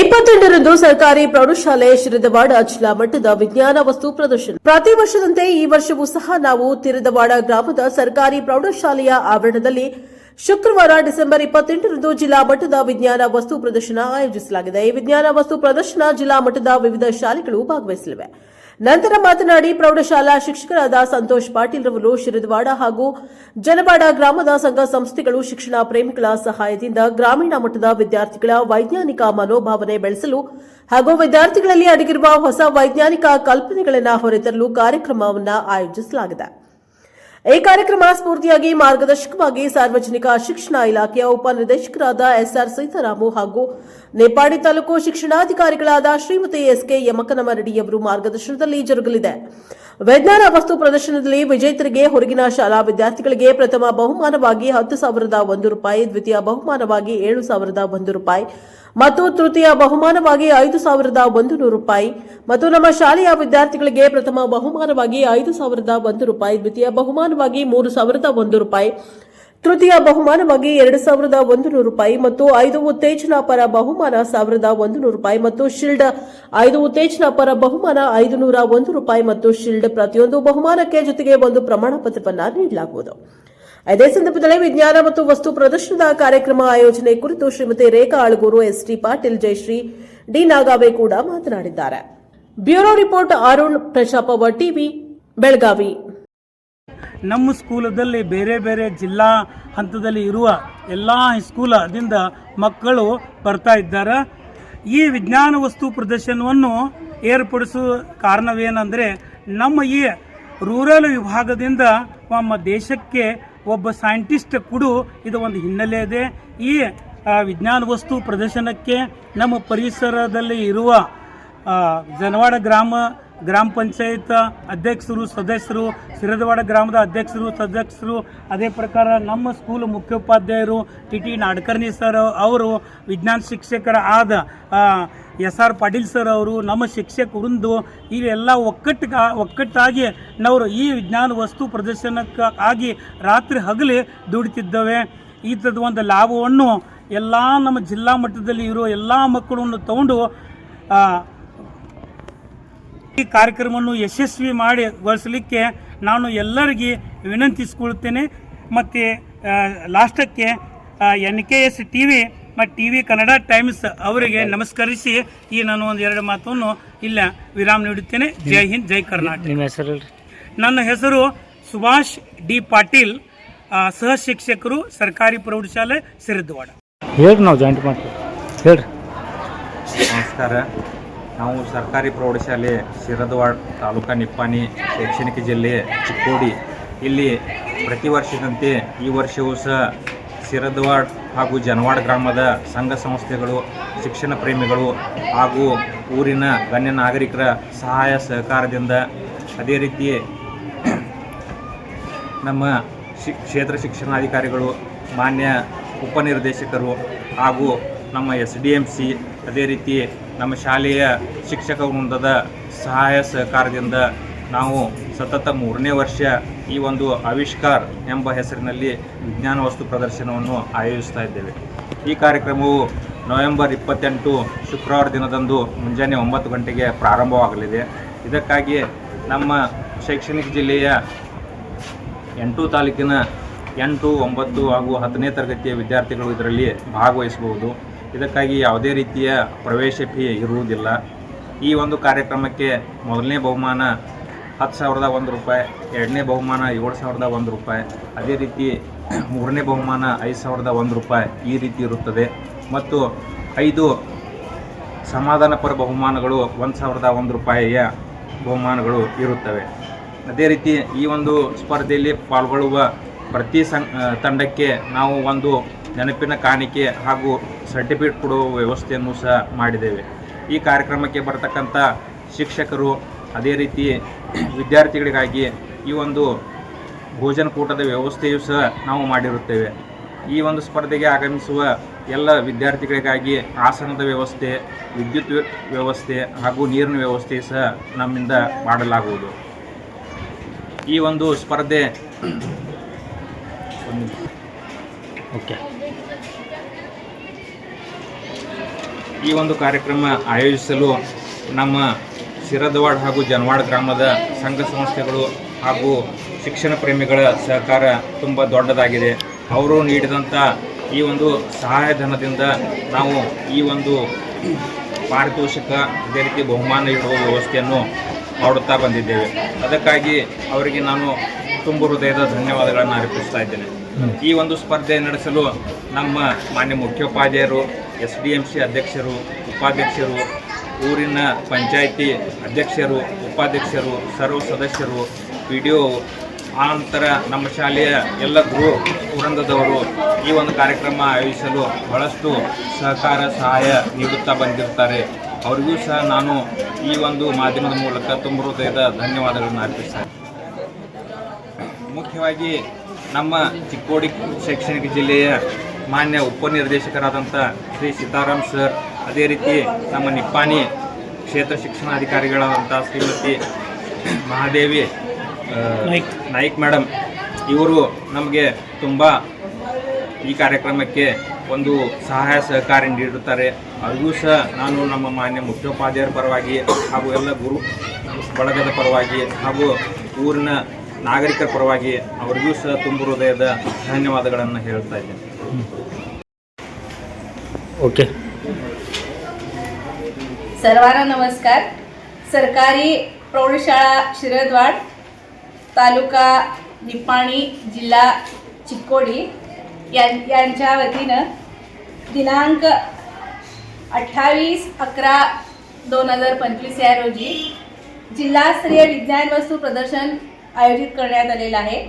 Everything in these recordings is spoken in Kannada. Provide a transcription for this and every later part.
ಇಪ್ಪತ್ತೆಂಟರಂದು ಸರ್ಕಾರಿ ಪ್ರೌಢಶಾಲೆ ಶಿರದವಾಡ ಜಿಲ್ಲಾ ಮಟ್ಟದ ವಿಜ್ಞಾನ ವಸ್ತು ಪ್ರದರ್ಶನ. ಪ್ರತಿ ವರ್ಷದಂತೆ ಈ ವರ್ಷವೂ ಸಹ ನಾವು ತಿರದವಾಡ ಗ್ರಾಮದ ಸರ್ಕಾರಿ ಪ್ರೌಢಶಾಲೆಯ ಆವರಣದಲ್ಲಿ ಶುಕ್ರವಾರ ಡಿಸೆಂಬರ್ ಇಪ್ಪತ್ತೆಂಟರಂದು ಜಿಲ್ಲಾ ಮಟ್ಟದ ವಿಜ್ಞಾನ ವಸ್ತು ಪ್ರದರ್ಶನ ಆಯೋಜಿಸಲಾಗಿದೆ. ಈ ವಿಜ್ಞಾನ ವಸ್ತು ಪ್ರದರ್ಶನ ಜಿಲ್ಲಾ ಮಟ್ಟದ ವಿವಿಧ ಶಾಲೆಗಳು ಭಾಗವಹಿಸಲಿವೆ. ನಂತರ ಮಾತನಾಡಿ ಪ್ರೌಢಶಾಲಾ ಶಿಕ್ಷಕರಾದ ಸಂತೋಷ್ ಪಾಟೀಲ್ ರವರು ಶಿರದವಾಡ ಹಾಗೂ ಜನವಾಡ ಗ್ರಾಮದ ಸಂಘ ಸಂಸ್ಥೆಗಳು ಶಿಕ್ಷಣ ಪ್ರೇಮಿಗಳ ಸಹಾಯದಿಂದ ಗ್ರಾಮೀಣ ಮಟ್ಟದ ವಿದ್ಯಾರ್ಥಿಗಳ ವೈಜ್ಞಾನಿಕ ಮನೋಭಾವನೆ ಬೆಳೆಸಲು ಹಾಗೂ ವಿದ್ಯಾರ್ಥಿಗಳಲ್ಲಿ ಅಡಗಿರುವ ಹೊಸ ವೈಜ್ಞಾನಿಕ ಕಲ್ಪನೆಗಳನ್ನು ಹೊರತರಲು ಕಾರ್ಯಕ್ರಮವನ್ನು ಆಯೋಜಿಸಲಾಗಿದೆ. ಈ ಕಾರ್ಯಕ್ರಮ ಸ್ಫೂರ್ತಿಯಾಗಿ ಮಾರ್ಗದರ್ಶಕವಾಗಿ ಸಾರ್ವಜನಿಕ ಶಿಕ್ಷಣ ಇಲಾಖೆಯ ಉಪನಿರ್ದೇಶಕರಾದ ಎಸ್ಆರ್ ಸೀತಾರಾಮು ಹಾಗೂ ನೇಪಾಡಿ ತಾಲೂಕು ಶಿಕ್ಷಣಾಧಿಕಾರಿಗಳಾದ ಶ್ರೀಮತಿ ಎಸ್ಕೆ ಯಮಕನಮರಡಿಯವರು ಮಾರ್ಗದರ್ಶನದಲ್ಲಿ ಜರುಗಲಿದೆ. ವಿಜ್ಞಾನ ವಸ್ತು ಪ್ರದರ್ಶನದಲ್ಲಿ ವಿಜೇತರಿಗೆ ಹೊರಗಿನ ಶಾಲಾ ವಿದ್ಯಾರ್ಥಿಗಳಿಗೆ ಪ್ರಥಮ ಬಹುಮಾನವಾಗಿ ಹತ್ತು ಸಾವಿರದ ಒಂದು ರೂಪಾಯಿ, ದ್ವಿತೀಯ ಬಹುಮಾನವಾಗಿ ಏಳು ಸಾವಿರದ ಒಂದು ರೂಪಾಯಿ ಮತ್ತು ತೃತೀಯ ಬಹುಮಾನವಾಗಿ ಐದು ಸಾವಿರದ ಒಂದು ನೂರು ರೂಪಾಯಿ ಮತ್ತು ನಮ್ಮ ಶಾಲೆಯ ವಿದ್ಯಾರ್ಥಿಗಳಿಗೆ ಪ್ರಥಮ ಬಹುಮಾನವಾಗಿ ಐದು ಸಾವಿರದ ಒಂದು ರೂಪಾಯಿ, ದ್ವಿತೀಯ ಬಹುಮಾನವಾಗಿ ಮೂರು ಸಾವಿರದ ಒಂದು ರೂಪಾಯಿ ತೃತೀಯ ಬಹುಮಾನವಾಗಿ ಎರಡು ಸಾವಿರದ ಒಂದು ನೂರು ರೂಪಾಯಿ ಮತ್ತು ಐದು ಉತ್ತೇಜನ ಪರ ಬಹುಮಾನ ಸಾವಿರದ ಒಂದು ನೂರು ರೂಪಾಯಿ ಮತ್ತು ಶಿಲ್ಡ್ ಐದು ಉತ್ತೇಜನ ಪರ ಬಹುಮಾನ ಐದು ನೂರ ಒಂದು ರೂಪಾಯಿ ಮತ್ತು ಶಿಲ್ಡ್ ಪ್ರತಿಯೊಂದು ಬಹುಮಾನಕ್ಕೆ ಜೊತೆಗೆ ಒಂದು ಪ್ರಮಾಣ ಪತ್ರವನ್ನು ನೀಡಲಾಗುವುದು. ಇದೇ ಸಂದರ್ಭದಲ್ಲಿ ವಿಜ್ಞಾನ ಮತ್ತು ವಸ್ತು ಪ್ರದರ್ಶನದ ಕಾರ್ಯಕ್ರಮ ಆಯೋಜನೆ ಕುರಿತು ಶ್ರೀಮತಿ ರೇಖಾ ಆಳುಗೂರು ಎಸ್ಟಿ ಪಾಟೀಲ್, ಜಯಶ್ರೀ, ಡಿ ನಾಗಾವೆ ಕೂಡ ಮಾತನಾಡಿದ್ದಾರೆ. Bureau report Arun Prajapava TV, Belagavi. ನಮ್ಮ ಸ್ಕೂಲದಲ್ಲಿ ಬೇರೆ ಬೇರೆ ಜಿಲ್ಲಾ ಹಂತದಲ್ಲಿ ಇರುವ ಎಲ್ಲ ಸ್ಕೂಲದಿಂದ ಮಕ್ಕಳು ಬರ್ತಾ ಇದ್ದಾರೆ. ಈ ವಿಜ್ಞಾನ ವಸ್ತು ಪ್ರದರ್ಶನವನ್ನು ಏರ್ಪಡಿಸುವ ಕಾರಣವೇನೆಂದರೆ ನಮ್ಮ ಈ ರೂರಲ್ ವಿಭಾಗದಿಂದ ನಮ್ಮ ದೇಶಕ್ಕೆ ಒಬ್ಬ ಸೈಂಟಿಸ್ಟ್ ಕೊಡು ಇದು ಒಂದು ಹಿನ್ನೆಲೆ ಇದೆ. ಈ ವಿಜ್ಞಾನ ವಸ್ತು ಪ್ರದರ್ಶನಕ್ಕೆ ನಮ್ಮ ಪರಿಸರದಲ್ಲಿ ಇರುವ ಜನವಾಡ ಗ್ರಾಮ ಗ್ರಾಮ ಪಂಚಾಯತ್ ಅಧ್ಯಕ್ಷರು, ಸದಸ್ಯರು, ಸಿರದವಾಡ ಗ್ರಾಮದ ಅಧ್ಯಕ್ಷರು, ಸದಸ್ಯರು, ಅದೇ ಪ್ರಕಾರ ನಮ್ಮ ಸ್ಕೂಲ್ ಮುಖ್ಯೋಪಾಧ್ಯಾಯರು ಟಿ ಟಿ ನಾಡ್ಕರ್ಣಿ ಸರ್ ಅವರು, ವಿಜ್ಞಾನ ಶಿಕ್ಷಕರ ಆದ ಎಸ್ ಆರ್ ಪಾಟೀಲ್ ಸರ್ ಅವರು, ನಮ್ಮ ಶಿಕ್ಷಕರಿಂದ ಇವೆಲ್ಲ ಒಕ್ಕಟ್ಟಿಗ ಒಕ್ಕಟ್ಟಾಗಿ ನಾವು ಈ ವಿಜ್ಞಾನ ವಸ್ತು ಪ್ರದರ್ಶನಕ್ಕಾಗಿ ರಾತ್ರಿ ಹಗಲಿ ದುಡಿತಿದ್ದೇವೆ. ಈ ಥರದ ಒಂದು ಲಾಭವನ್ನು ಎಲ್ಲ ನಮ್ಮ ಜಿಲ್ಲಾ ಮಟ್ಟದಲ್ಲಿ ಇರೋ ಎಲ್ಲ ಮಕ್ಕಳನ್ನು ತಗೊಂಡು ಈ ಕಾರ್ಯಕ್ರಮವನ್ನು ಯಶಸ್ವಿ ಮಾಡಿ ಗೊಳಿಸಲಿಕ್ಕೆ ನಾನು ಎಲ್ಲರಿಗೆ ವಿನಂತಿಸಿಕೊಳ್ತೇನೆ ಮತ್ತು ಲಾಸ್ಟಕ್ಕೆ N K S T V ಮತ್ತು ಟಿ ವಿ ಕನ್ನಡ ಟೈಮ್ಸ್ ಅವರಿಗೆ ನಮಸ್ಕರಿಸಿ ಈ ನಾನು ಒಂದು ಎರಡು ಮಾತನ್ನು ಇಲ್ಲ ವಿರಾಮ ನೀಡುತ್ತೇನೆ. ಜೈ ಹಿಂದ್ ಜೈ ಕರ್ನಾಟಕ. ನಿಮ್ಮ ಹೆಸರು ಹೇಳ್ರಿ. ನನ್ನ ಹೆಸರು ಸುಭಾಷ್ ಡಿ ಪಾಟೀಲ್ ಸಹ ಶಿಕ್ಷಕರು ಸರ್ಕಾರಿ ಪ್ರೌಢಶಾಲೆ ಸಿರಿದ್ವಾಡ. ಹೇಳ್ರಿ ನಾವು ಜಾಯಿಂಟ್ ಮಾಡ್ತೀವಿ. ಹೇಳ್ರಿ. ನಮಸ್ಕಾರ. ನಾವು ಸರ್ಕಾರಿ ಪ್ರೌಢಶಾಲೆ ಶಿರದ್ವಾಡ್ ತಾಲೂಕಾ ನಿಪ್ಪಾಣಿ ಶೈಕ್ಷಣಿಕ ಜಿಲ್ಲೆ ಚಿಕ್ಕೋಡಿ. ಇಲ್ಲಿ ಪ್ರತಿ ವರ್ಷದಂತೆ ಈ ವರ್ಷವೂ ಸಹ ಶಿರದ್ವಾಡ್ ಹಾಗೂ ಜನವಾಡ ಗ್ರಾಮದ ಸಂಘ ಸಂಸ್ಥೆಗಳು, ಶಿಕ್ಷಣ ಪ್ರೇಮಿಗಳು ಹಾಗೂ ಊರಿನ ಗಣ್ಯ ನಾಗರಿಕರ ಸಹಾಯ ಸಹಕಾರದಿಂದ ಅದೇ ರೀತಿ ನಮ್ಮ ಶಿ, ಕ್ಷೇತ್ರ ಶಿಕ್ಷಣಾಧಿಕಾರಿಗಳು, ಮಾನ್ಯ ಉಪನಿರ್ದೇಶಕರು ಹಾಗೂ ನಮ್ಮ ಎಸ್ ಡಿ ಎಂ ಸಿ ಅದೇ ರೀತಿ ನಮ್ಮ ಶಾಲೆಯ ಶಿಕ್ಷಕ ವೃಂದದ ಸಹಾಯ ಸಹಕಾರದಿಂದ ನಾವು ಸತತ ಮೂರನೇ ವರ್ಷ ಈ ಒಂದು ಆವಿಷ್ಕಾರ್ ಎಂಬ ಹೆಸರಿನಲ್ಲಿ ವಿಜ್ಞಾನ ವಸ್ತು ಪ್ರದರ್ಶನವನ್ನು ಆಯೋಜಿಸ್ತಾ ಇದ್ದೇವೆ. ಈ ಕಾರ್ಯಕ್ರಮವು ನವೆಂಬರ್ ಇಪ್ಪತ್ತೆಂಟು ಶುಕ್ರವಾರ ದಿನದಂದು ಮುಂಜಾನೆ ಒಂಬತ್ತು ಗಂಟೆಗೆ ಪ್ರಾರಂಭವಾಗಲಿದೆ. ಇದಕ್ಕಾಗಿ ನಮ್ಮ ಶೈಕ್ಷಣಿಕ ಜಿಲ್ಲೆಯ ಎಂಟು ತಾಲೂಕಿನ ಎಂಟು ಒಂಬತ್ತು ಹಾಗೂ ಹತ್ತನೇ ತರಗತಿಯ ವಿದ್ಯಾರ್ಥಿಗಳು ಇದರಲ್ಲಿ ಭಾಗವಹಿಸಬಹುದು. ಇದಕ್ಕಾಗಿ ಯಾವುದೇ ರೀತಿಯ ಪ್ರವೇಶ ಫೀ ಇರುವುದಿಲ್ಲ. ಈ ಒಂದು ಕಾರ್ಯಕ್ರಮಕ್ಕೆ ಮೊದಲನೇ ಬಹುಮಾನ ಹತ್ತು ಸಾವಿರದ ಒಂದು ರೂಪಾಯಿ, ಎರಡನೇ ಬಹುಮಾನ ಏಳು ಸಾವಿರದ ಒಂದು ರೂಪಾಯಿ, ಅದೇ ರೀತಿ ಮೂರನೇ ಬಹುಮಾನ ಐದು ಸಾವಿರದ ಒಂದು ರೂಪಾಯಿ ಈ ರೀತಿ ಇರುತ್ತದೆ. ಮತ್ತು ಐದು ಸಮಾಧಾನಪರ ಬಹುಮಾನಗಳು ಒಂದು ಸಾವಿರದ ಒಂದು ರೂಪಾಯಿಯ ಬಹುಮಾನಗಳು ಇರುತ್ತವೆ. ಅದೇ ರೀತಿ ಈ ಒಂದು ಸ್ಪರ್ಧೆಯಲ್ಲಿ ಪಾಲ್ಗೊಳ್ಳುವ ಪ್ರತಿ ಸಂ ತಂಡಕ್ಕೆ ನಾವು ಒಂದು ನೆನಪಿನ ಕಾಣಿಕೆ ಹಾಗೂ ಸರ್ಟಿಫಿಕೇಟ್ ಕೊಡುವ ವ್ಯವಸ್ಥೆಯನ್ನು ಸಹ ಮಾಡಿದ್ದೇವೆ. ಈ ಕಾರ್ಯಕ್ರಮಕ್ಕೆ ಬರತಕ್ಕಂಥ ಶಿಕ್ಷಕರು, ಅದೇ ರೀತಿ ವಿದ್ಯಾರ್ಥಿಗಳಿಗಾಗಿ ಈ ಒಂದು ಭೋಜನ ಕೂಟದ ವ್ಯವಸ್ಥೆಯೂ ಸಹ ನಾವು ಮಾಡಿರುತ್ತೇವೆ. ಈ ಒಂದು ಸ್ಪರ್ಧೆಗೆ ಆಗಮಿಸುವ ಎಲ್ಲ ವಿದ್ಯಾರ್ಥಿಗಳಿಗಾಗಿ ಆಸನದ ವ್ಯವಸ್ಥೆ, ವಿದ್ಯುತ್ ವ್ಯವಸ್ಥೆ ಹಾಗೂ ನೀರಿನ ವ್ಯವಸ್ಥೆ ಸಹ ನಮ್ಮಿಂದ ಮಾಡಲಾಗುವುದು. ಈ ಒಂದು ಸ್ಪರ್ಧೆ ಓಕೆ ಈ ಒಂದು ಕಾರ್ಯಕ್ರಮ ಆಯೋಜಿಸಲು ನಮ್ಮ ಶಿರದವಾಡ್ ಹಾಗೂ ಜನವಾಡ್ ಗ್ರಾಮದ ಸಂಘ ಸಂಸ್ಥೆಗಳು ಹಾಗೂ ಶಿಕ್ಷಣ ಪ್ರೇಮಿಗಳ ಸಹಕಾರ ತುಂಬ ದೊಡ್ಡದಾಗಿದೆ. ಅವರು ನೀಡಿದಂಥ ಈ ಒಂದು ಸಹಾಯಧನದಿಂದ ನಾವು ಈ ಒಂದು ಪಾರಿತೋಷಿಕ ಅದೇ ರೀತಿ ಬಹುಮಾನ ಇಡುವ ವ್ಯವಸ್ಥೆಯನ್ನು ಮಾಡುತ್ತಾ ಬಂದಿದ್ದೇವೆ. ಅದಕ್ಕಾಗಿ ಅವರಿಗೆ ನಾನು ತುಂಬ ಹೃದಯದ ಧನ್ಯವಾದಗಳನ್ನು ಅರ್ಪಿಸ್ತಾ ಇದ್ದೇನೆ. ಈ ಒಂದು ಸ್ಪರ್ಧೆ ನಡೆಸಲು ನಮ್ಮ ಮಾನ್ಯ ಮುಖ್ಯೋಪಾಧ್ಯಾಯರು ಎಸ್ ಡಿ ಎಂ ಸಿ ಅಧ್ಯಕ್ಷರು, ಉಪಾಧ್ಯಕ್ಷರು, ಊರಿನ ಪಂಚಾಯಿತಿ ಅಧ್ಯಕ್ಷರು, ಉಪಾಧ್ಯಕ್ಷರು, ಸರ್ವ ಸದಸ್ಯರು, ಪಿ ಡಿ ಒ, ಆನಂತರ ನಮ್ಮ ಶಾಲೆಯ ಎಲ್ಲ ಗುರು ವೃಂದದವರು ಈ ಒಂದು ಕಾರ್ಯಕ್ರಮ ಆಯೋಜಿಸಲು ಬಹಳಷ್ಟು ಸಹಕಾರ, ಸಹಾಯ ನೀಡುತ್ತಾ ಬಂದಿರ್ತಾರೆ. ಅವರಿಗೂ ಸಹ ನಾನು ಈ ಒಂದು ಮಾಧ್ಯಮದ ಮೂಲಕ ತುಂಬ ಹೃದಯದ ಧನ್ಯವಾದಗಳನ್ನು ಅರ್ಪಿಸ್ತೇನೆ. ಮುಖ್ಯವಾಗಿ ನಮ್ಮ ಚಿಕ್ಕೋಡಿ ಶೈಕ್ಷಣಿಕ ಜಿಲ್ಲೆಯ ಮಾನ್ಯ ಉಪನಿರ್ದೇಶಕರಾದಂಥ ಶ್ರೀ ಸೀತಾರಾಮ್ ಸರ್ ಅದೇ ರೀತಿ ನಮ್ಮ ನಿಪ್ಪಾಣಿ ಕ್ಷೇತ್ರ ಶಿಕ್ಷಣಾಧಿಕಾರಿಗಳಾದಂಥ ಶ್ರೀಮತಿ ಮಹಾದೇವಿ. ನಾಯ್ಕ್ ಮೇಡಮ್ ಇವರು ನಮಗೆ ತುಂಬ ಈ ಕಾರ್ಯಕ್ರಮಕ್ಕೆ ಒಂದು ಸಹಾಯ ಸಹಕಾರ ನೀಡುತ್ತಾರೆ ಅವ್ರಿಗೂ ಸಹ ನಾನು ನಮ್ಮ ಮಾನ್ಯ ಮುಖ್ಯೋಪಾಧ್ಯಾಯರ ಪರವಾಗಿ ಹಾಗೂ ಎಲ್ಲ ಗುರು ಬಳಗದ ಪರವಾಗಿ ಹಾಗೂ ಊರಿನ ನಾಗರಿಕರ ಪರವಾಗಿ ಅವರಿಗೂ ಸಹ ತುಂಬ ಹೃದಯದ ಧನ್ಯವಾದಗಳನ್ನು ಹೇಳ್ತಾ ಇದ್ದೇನೆ ओके सर्वांना नमस्कार सरकारी प्रौढशाळा शिरदवाड तालुका निपाणी जिल्हा चिक्कोडी यां यांच्या वतीनं दिनांक अठ्ठावीस अकरा दोन हजार पंचवीस या रोजी जिल्हास्तरीय विज्ञान वस्तू प्रदर्शन आयोजित करण्यात आलेला आहे.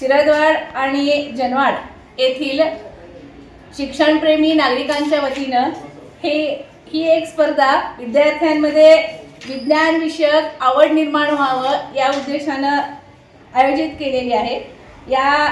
शिरदवाड आणि जनवाड येथील शिक्षणप्रेमी नागरिकांच्या वतीनं हे ही एक स्पर्धा विद्यार्थ्यांमध्ये विज्ञानविषयक आवड निर्माण व्हावं या उद्देशानं आयोजित केलेली आहे. या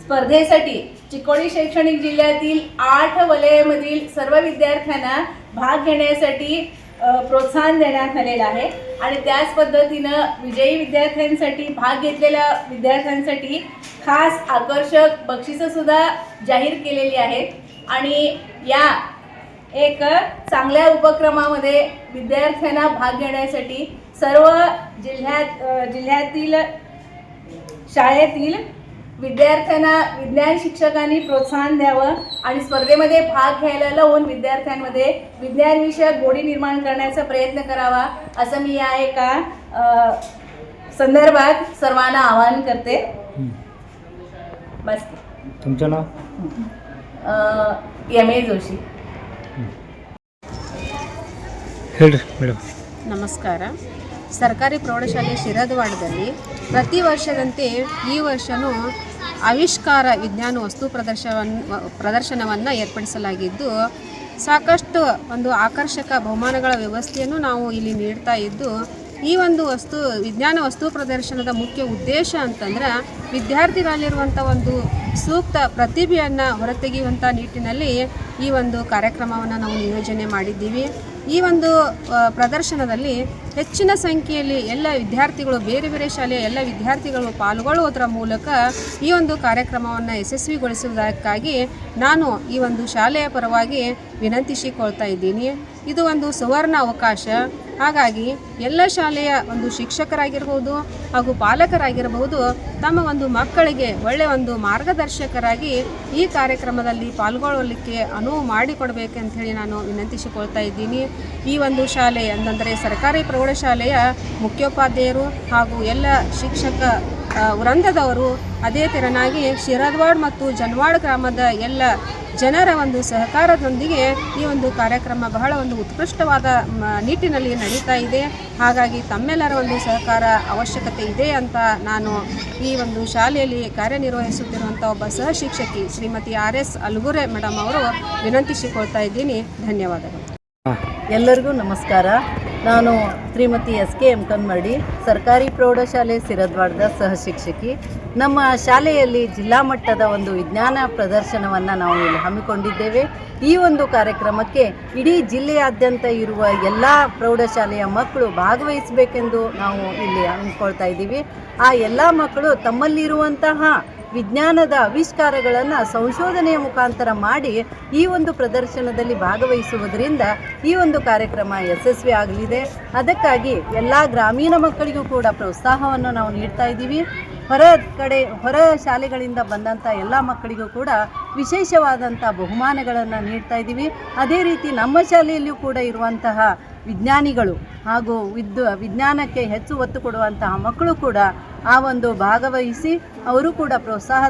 स्पर्धेसाठी चिकोडी शैक्षणिक जिल्ह्यातील आठ वलयामधील सर्व विद्यार्थ्यांना भाग घेण्यासाठी प्रोत्साहन देण्यात आलेलं आहे. आणि त्याच पद्धतीनं विजयी विद्यार्थ्यांसाठी भाग घेतलेल्या विद्यार्थ्यांसाठी खास आकर्षक बक्षिसंसुद्धा जाहीर केलेली आहेत. आणि या एक चांगल्या उपक्रमामध्ये विद्यार्थ्यांना भाग घेण्यासाठी सर्व जिल्ह्यात जिल्ह्यातील शाळेतील विद्यार्थ्यांना विज्ञान शिक्षकांनी प्रोत्साहन द्यावं आणि स्पर्धेमध्ये भाग घ्यायला लावून विद्यार्थ्यांमध्ये विज्ञान विषयक गोडी निर्माण करण्याचा प्रयत्न करावा असं मी या एका अ, संदर्भात सर्वांना आवाहन करते बस तुमचं नाव एम ए जोशी ಹೇಳ್ರಿ ಮೇಡಮ್ ನಮಸ್ಕಾರ ಸರ್ಕಾರಿ ಪ್ರೌಢಶಾಲೆ ಶಿರದವಾಡದಲ್ಲಿ ಪ್ರತಿ ವರ್ಷದಂತೆ ಈ ವರ್ಷವೂ ಆವಿಷ್ಕಾರ ವಿಜ್ಞಾನ ವಸ್ತು ಪ್ರದರ್ಶನವನ್ನು ಪ್ರದರ್ಶನವನ್ನು ಏರ್ಪಡಿಸಲಾಗಿದ್ದು, ಸಾಕಷ್ಟು ಒಂದು ಆಕರ್ಷಕ ಬಹುಮಾನಗಳ ವ್ಯವಸ್ಥೆಯನ್ನು ನಾವು ಇಲ್ಲಿ ನೀಡ್ತಾ ಇದ್ದು, ಈ ಒಂದು ವಸ್ತು, ವಿಜ್ಞಾನ ವಸ್ತು ಪ್ರದರ್ಶನದ ಮುಖ್ಯ ಉದ್ದೇಶ ಅಂತಂದ್ರೆ ವಿದ್ಯಾರ್ಥಿಗಳಲ್ಲಿರುವಂಥ ಒಂದು ಸೂಕ್ತ ಪ್ರತಿಭೆಯನ್ನು ಹೊರತೆಗೆಯುವಂಥ ನಿಟ್ಟಿನಲ್ಲಿ ಈ ಒಂದು ಕಾರ್ಯಕ್ರಮವನ್ನು ನಾವು ನಿಯೋಜನೆ ಮಾಡಿದ್ದೀವಿ. ಈ ಒಂದು ಪ್ರದರ್ಶನದಲ್ಲಿ ಹೆಚ್ಚಿನ ಸಂಖ್ಯೆಯಲ್ಲಿ ಎಲ್ಲ ವಿದ್ಯಾರ್ಥಿಗಳು, ಬೇರೆ ಬೇರೆ ಶಾಲೆಯ ಎಲ್ಲ ವಿದ್ಯಾರ್ಥಿಗಳು ಪಾಲ್ಗೊಳ್ಳುವುದರ ಮೂಲಕ ಈ ಒಂದು ಕಾರ್ಯಕ್ರಮವನ್ನು ಯಶಸ್ವಿಗೊಳಿಸುವುದಕ್ಕಾಗಿ ನಾನು ಈ ಒಂದು ಶಾಲೆಯ ಪರವಾಗಿ ವಿನಂತಿಸಿಕೊಳ್ತಾ ಇದ್ದೀನಿ. ಇದು ಒಂದು ಸುವರ್ಣ ಅವಕಾಶ. ಹಾಗಾಗಿ ಎಲ್ಲ ಶಾಲೆಯ ಒಂದು ಶಿಕ್ಷಕರಾಗಿರ್ಬೋದು ಹಾಗೂ ಪಾಲಕರಾಗಿರಬಹುದು ತಮ್ಮ ಒಂದು ಮಕ್ಕಳಿಗೆ ಒಳ್ಳೆಯ ಒಂದು ಮಾರ್ಗದರ್ಶಕರಾಗಿ ಈ ಕಾರ್ಯಕ್ರಮದಲ್ಲಿ ಪಾಲ್ಗೊಳ್ಳಲಿಕ್ಕೆ ಅನುವು ಮಾಡಿಕೊಡಬೇಕಂಥೇಳಿ ನಾನು ವಿನಂತಿಸಿಕೊಳ್ತಾ ಇದ್ದೀನಿ. ಈ ಒಂದು ಶಾಲೆ ಅಂತಂದರೆ ಸರ್ಕಾರಿ ಪ್ರೌಢಶಾಲೆಯ ಮುಖ್ಯೋಪಾಧ್ಯಾಯರು ಹಾಗೂ ಎಲ್ಲ ಶಿಕ್ಷಕ ವೃಂದದವರು ಅದೇ ತೆರನಾಗಿ ಶಿರದ್ವಾಡ್ ಮತ್ತು ಜನ್ವಾಡ್ ಗ್ರಾಮದ ಎಲ್ಲ ಜನರ ಒಂದು ಸಹಕಾರದೊಂದಿಗೆ ಈ ಒಂದು ಕಾರ್ಯಕ್ರಮ ಬಹಳ ಒಂದು ಉತ್ಕೃಷ್ಟವಾದ ನಿಟ್ಟಿನಲ್ಲಿ ನಡೀತಾ ಇದೆ. ಹಾಗಾಗಿ ತಮ್ಮೆಲ್ಲರ ಒಂದು ಸಹಕಾರ ಅವಶ್ಯಕತೆ ಇದೆ ಅಂತ ನಾನು ಈ ಒಂದು ಶಾಲೆಯಲ್ಲಿ ಕಾರ್ಯನಿರ್ವಹಿಸುತ್ತಿರುವಂಥ ಒಬ್ಬ ಸಹ ಶಿಕ್ಷಕಿ Shrimati R S Algure madam ಅವರು ವಿನಂತಿಸಿಕೊಳ್ತಾ ಇದ್ದೀನಿ. ಧನ್ಯವಾದಗಳು. ಎಲ್ಲರಿಗೂ ನಮಸ್ಕಾರ. ನಾನು Shrimati S K M Kanmadi, ಸರ್ಕಾರಿ ಪ್ರೌಢಶಾಲೆ ಸಿರದ್ವಾಡದ ಸಹ ಶಿಕ್ಷಕಿ ನಮ್ಮ ಶಾಲೆಯಲ್ಲಿ ಜಿಲ್ಲಾ ಮಟ್ಟದ ಒಂದು ವಿಜ್ಞಾನ ಪ್ರದರ್ಶನವನ್ನು ನಾವು ಇಲ್ಲಿ ಹಮ್ಮಿಕೊಂಡಿದ್ದೇವೆ. ಈ ಒಂದು ಕಾರ್ಯಕ್ರಮಕ್ಕೆ ಇಡೀ ಜಿಲ್ಲೆಯಾದ್ಯಂತ ಇರುವ ಎಲ್ಲ ಪ್ರೌಢಶಾಲೆಯ ಮಕ್ಕಳು ಭಾಗವಹಿಸಬೇಕೆಂದು ನಾವು ಇಲ್ಲಿ ಹಮ್ಮಿಕೊಳ್ತಾ ಇದ್ದೀವಿ. ಆ ಎಲ್ಲ ಮಕ್ಕಳು ತಮ್ಮಲ್ಲಿರುವಂತಹ ವಿಜ್ಞಾನದ ಆವಿಷ್ಕಾರಗಳನ್ನು ಸಂಶೋಧನೆಯ ಮುಖಾಂತರ ಮಾಡಿ ಈ ಒಂದು ಪ್ರದರ್ಶನದಲ್ಲಿ ಭಾಗವಹಿಸುವುದರಿಂದ ಈ ಒಂದು ಕಾರ್ಯಕ್ರಮ ಯಶಸ್ವಿ ಆಗಲಿದೆ. ಅದಕ್ಕಾಗಿ ಎಲ್ಲ ಗ್ರಾಮೀಣ ಮಕ್ಕಳಿಗೂ ಕೂಡ ಪ್ರೋತ್ಸಾಹವನ್ನು ನಾವು ನೀಡ್ತಾ ಇದ್ದೀವಿ. ಹೊರ ಕಡೆ, ಹೊರ ಶಾಲೆಗಳಿಂದ ಬಂದಂಥ ಎಲ್ಲ ಮಕ್ಕಳಿಗೂ ಕೂಡ ವಿಶೇಷವಾದಂಥ ಬಹುಮಾನಗಳನ್ನು ನೀಡ್ತಾ ಇದ್ದೀವಿ. ಅದೇ ರೀತಿ ನಮ್ಮ ಶಾಲೆಯಲ್ಲಿಯೂ ಕೂಡ ಇರುವಂತಹ ವಿಜ್ಞಾನಿಗಳು ಹಾಗೂ ವಿದ್, ವಿಜ್ಞಾನಕ್ಕೆ ಹೆಚ್ಚು ಒತ್ತು ಕೊಡುವಂತಹ ಮಕ್ಕಳು ಕೂಡ ಆ ಒಂದು ಭಾಗವಹಿಸಿ ಅವರು ಕೂಡ ಪ್ರೋತ್ಸಾಹ,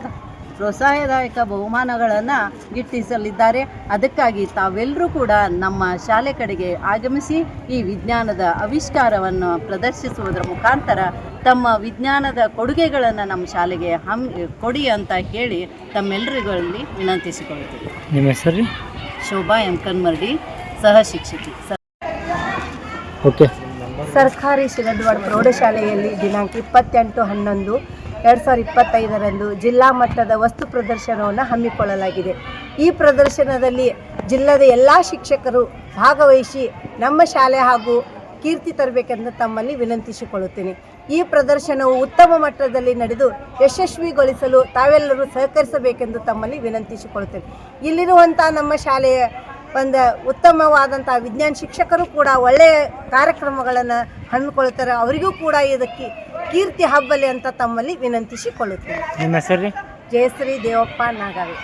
ಪ್ರೋತ್ಸಾಹದಾಯಕ ಬಹುಮಾನಗಳನ್ನು ಗಿಟ್ಟಿಸಲಿದ್ದಾರೆ. ಅದಕ್ಕಾಗಿ ತಾವೆಲ್ಲರೂ ಕೂಡ ನಮ್ಮ ಶಾಲೆ ಕಡೆಗೆ ಆಗಮಿಸಿ ಈ ವಿಜ್ಞಾನದ ಆವಿಷ್ಕಾರವನ್ನು ಪ್ರದರ್ಶಿಸುವುದರ ಮುಖಾಂತರ ತಮ್ಮ ವಿಜ್ಞಾನದ ಕೊಡುಗೆಗಳನ್ನು ನಮ್ಮ ಶಾಲೆಗೆ ಹಮ್ ಕೊಡಿ ಅಂತ ಹೇಳಿ ತಮ್ಮೆಲ್ಲರಿಗಳಲ್ಲಿ ವಿನಂತಿಸಿಕೊಳ್ತೀವಿ ನಿಮ್ಮ ಹೆಸರು? ರೀ ಶೋಭಾ ಎಂ. ಕನ್ಮರ್ಡಿ ಸಹ ಶಿಕ್ಷಕಿ. ಓಕೆ. ಸರ್ಕಾರಿ ಶಿರದ್ವಾಡ ಪ್ರೌಢಶಾಲೆಯಲ್ಲಿ ದಿನಾಂಕ ಇಪ್ಪತ್ತೆಂಟು ಹನ್ನೊಂದು ಎರಡು ಸಾವಿರದ ಇಪ್ಪತ್ತೈದರಂದು ಜಿಲ್ಲಾ ಮಟ್ಟದ ವಸ್ತು ಪ್ರದರ್ಶನವನ್ನು ಹಮ್ಮಿಕೊಳ್ಳಲಾಗಿದೆ. ಈ ಪ್ರದರ್ಶನದಲ್ಲಿ ಜಿಲ್ಲಾದ ಎಲ್ಲ ಶಿಕ್ಷಕರು ಭಾಗವಹಿಸಿ ನಮ್ಮ ಶಾಲೆ ಹಾಗೂ ಕೀರ್ತಿ ತರಬೇಕೆಂದು ತಮ್ಮಲ್ಲಿ ವಿನಂತಿಸಿಕೊಳ್ಳುತ್ತೇನೆ. ಈ ಪ್ರದರ್ಶನವು ಉತ್ತಮ ಮಟ್ಟದಲ್ಲಿ ನಡೆದು ಯಶಸ್ವಿಗೊಳಿಸಲು ತಾವೆಲ್ಲರೂ ಸಹಕರಿಸಬೇಕೆಂದು ತಮ್ಮಲ್ಲಿ ವಿನಂತಿಸಿಕೊಳ್ಳುತ್ತೇನೆ. ಇಲ್ಲಿರುವಂಥ ನಮ್ಮ ಶಾಲೆಯ ಒಂದು ಉತ್ತಮವಾದಂಥ ವಿಜ್ಞಾನ ಶಿಕ್ಷಕರು ಕೂಡ ಒಳ್ಳೆಯ ಕಾರ್ಯಕ್ರಮಗಳನ್ನು ಹಮ್ಮಿಕೊಳ್ಳುತ್ತಾರೆ ಅವರಿಗೂ ಕೂಡ ಇದಕ್ಕೆ ಕೀರ್ತಿ ಹಬ್ಬಲಿ ಅಂತ ತಮ್ಮಲ್ಲಿ ವಿನಂತಿಸಿಕೊಳ್ಳುತ್ತೇನೆ. ನಿಮ್ಮ ಹೆಸರು ಜಯಶ್ರೀ ದೇವಪ್ಪ ನಾಗಾವಿ.